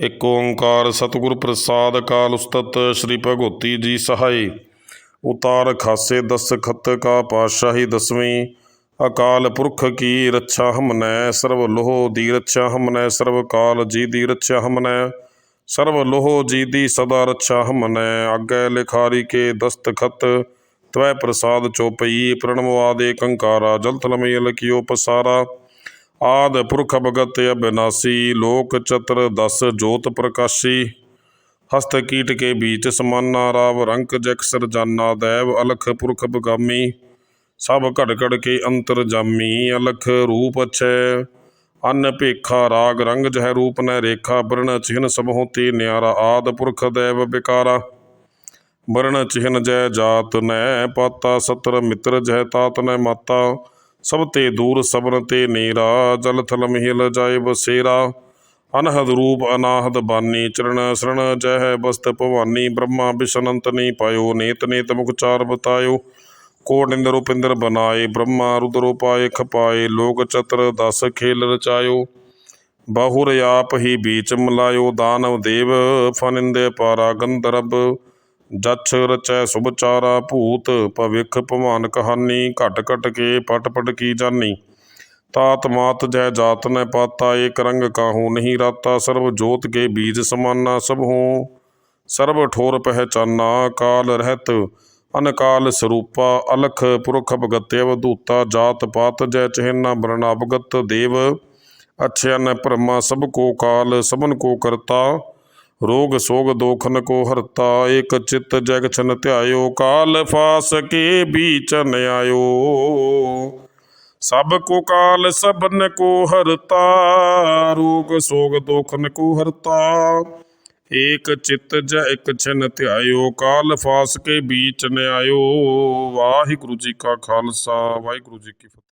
ਇਕ ਓੰਕਾਰ ਸਤਿਗੁਰ ਪ੍ਰਸਾਦ ਕਾਲ ਉਸਤਤ ਸ੍ਰੀ ਭਗਵਤੀ ਜੀ ਸਹਾਈ। ਉਤਾਰ ਖਾਸੇ ਦਸ ਖਤ ਕਾ ਪਾਤਸ਼ਾਹੀ ਦਸਵੀਂ। ਅਕਾਲ ਪੁਰਖ ਕੀ ਰੱਛਾ ਹਮਨੈ ਸਰਬ ਲੋਹ ਦੀ ਰੱਛਾ ਹਮਨੈ ਸਰਬ ਕਾਲ ਜੀ ਦੀ ਰੱਛਾ ਹਮਨੈ। ਸਰਬ ਲੋਹ ਜੀ ਦੀ ਸਦਾ ਰੱਛਾ ਹਮਨੈ, ਆਗੇ ਲਿਖਾਰੀ ਕੇ ਦਸਤਖਤ। ਤਵੈ ਪ੍ਰਸਾਦ ਚੋਪਈ ਪ੍ਰਣਵਾਦੇ ਕੰਕਾਰਾ ਜਲ ਥਲਮਈ ਲਕਿਓ ਪਸਾਰਾ। ਆਦ ਪੁਰਖ ਭਗਤ ਅਬਿਨਾਸੀ, ਲੋਕ ਚਤਰ ਦਸ ਜੋਤ ਪ੍ਰਕਾਸ਼ੀ, ਹਸਤ ਕੀਟ ਕੇ ਬੀਚ ਸਮਾਨਾ ਰਾਵ, ਰੰਕ ਜਖ ਸਰਜਾਨਾ, ਦੇਵ ਅਲਖ ਪੁਰਖ ਬਗਾਮੀ, ਸਭ ਘੜ ਘੜ ਕੇ ਅੰਤਰ ਜਾਮੀ, ਅਲਖ ਰੂਪ ਅਛੈ, ਅਨ ਭੇਖਾ ਰਾਗ ਰੰਗ ਜਹ ਰੂਪ ਨ ਰੇਖਾ ਬਰਨ ਚਿਹਨ ਸਭਹੁ ਤੇ ਨਿਆਰਾ, ਆਦ ਪੁਰਖ ਦੇਵ ਬਿਕਾਰਾ ਵਰਣ ਚਿਹਨ ਜੈ ਜਾਤ ਨੈ, ਪਾਤਾ ਸਤਰ ਮਿੱਤਰ ਜਹ ਤਾਤ ਨੈ ਮਾਤਾ ਸਭ ਤੇ ਦੂਰ ਸਬਨ ਤੇ ਨੀਰਾ, ਜਲ ਥਲ ਮਹਿਲ ਜਾਏ ਬਸੇਰਾ। ਅਨਹਦ ਰੂਪ ਅਨਾਹਦ ਬਾਨੀ ਚਰਨ ਸਰਣ ਜਹ ਬਸਤ ਭਵਾਨੀ, ਬ੍ਰਹਮਾ ਬਿਸ਼ਨੰਤ ਨੀ ਪਾਇਓ, ਨੇਤ ਨੇਤ ਮੁਖ ਚਾਰ ਬਤਾਇਓ। ਕੋਟ ਇੰਦਰ ਉਪਿੰਦਰ ਬਨਾਏ, ਬ੍ਰਹਮਾ ਰੁਦਰੋ ਪਾਏ ਖਪਾਏ, ਲੋਕ ਚਤਰ ਦਸ ਖੇਲ ਰਚਾਇਓ। ਬਾਹੁਰ ਆਪ ਹੀ ਬੀਚ ਮਲਾਇਓ, ਦਾਨਵ ਦੇਵ, ਫਨਿੰਦੇ ਪਾਰਾ ਗੰਧਰਬ। ਜਛ ਰਚੈ ਸੁਭਚਾਰਾ ਭੂਤ, ਭਵਿਖ ਭਵਾਨ ਕਹਾਨੀ, ਘਟ ਘਟ ਕੇ ਪਟ ਪਟ ਕੀ ਜਾਨੀ। ਤਾਤ ਮਾਤ ਜੈ ਜਾਤ ਨੈ ਪਾਤਾ, ਏਕ ਰੰਗ ਕਾਹੂ ਨਹੀਂ ਰਾਤਾ। ਸਰਬ ਜੋਤ ਕੇ ਬੀਜ ਸਮਾਨਾ ਸਭ ਹੂੰ। ਸਰਬ ਠੋਰ ਪਹਿਚਾਨਾ, ਕਾਲ ਰਹਿਤ, ਅਨਕਾਲ ਸਰੂਪਾ। ਅਲਖ ਪੁਰਖ ਭਗਤਿ ਅਵਧੂਤਾ ਜਾਤ ਪਾਤ ਜੈ ਚਹਿਨਾ ਬਰਨ ਅਵਗਤ ਦੇਵ। ਅਛਿਅਨ ਬ੍ਰਹਮਾ ਸਭ ਕੋ ਕਾਲ, ਸਭਨ ਕੋ ਕਰਤਾ। ਰੋਗ ਸੋਗ ਦੋਖਨ ਕੋ ਹਰਤਾ, ਏਕ ਚਿਤ ਜਗ ਛਨ ਧਿਆਇਓ, ਕਾਲ ਫਾਸ ਕੇ ਬੀਚਨ ਆਇਓ। ਸਭ ਕੋ ਕਾਲ ਸਭਨ ਕੋ ਹਰਤਾ, ਰੋਗ ਸੋਗ ਦੋਖਨ ਕੋ ਹਰਤਾ। ਏਕ ਚਿਤ ਜ ਇਕ ਛਨ ਧਿਆਇਓ, ਕਾਲ ਫਾਸ ਕੇ ਬੀਚ ਨ ਆਇਓ। ਵਾਹਿਗੁਰੂ ਜੀ ਕਾ ਖਾਲਸਾ, ਵਾਹਿਗੁਰੂ ਜੀ ਕੀ ਫਤਿਹ।